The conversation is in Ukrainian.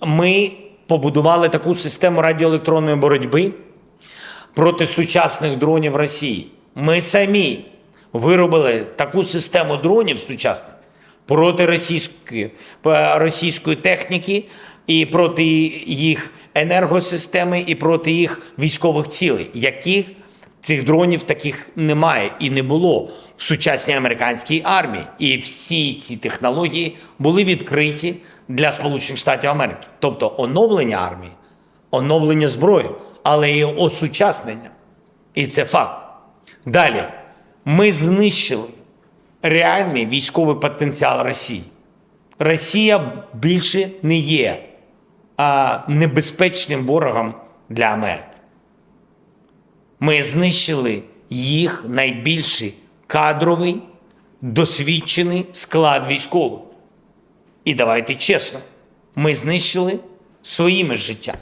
Ми побудували таку систему радіоелектронної боротьби проти сучасних дронів Росії. Ми самі виробили таку систему дронів сучасних проти російської, е, російської техніки і проти їх енергосистеми, і проти їх військових цілей, яких цих дронів таких немає і не було в сучасній американській армії. І всі ці технології були відкриті для Сполучених Штатів Америки. Тобто оновлення армії, оновлення зброї, але і осучаснення. І це факт. Далі, ми знищили реальний військовий потенціал Росії. Росія більше не є а, небезпечним ворогом для Америки. Ми знищили їх найбільший кадровий, досвідчений склад військових. І давайте чесно, ми знищили своїми життями.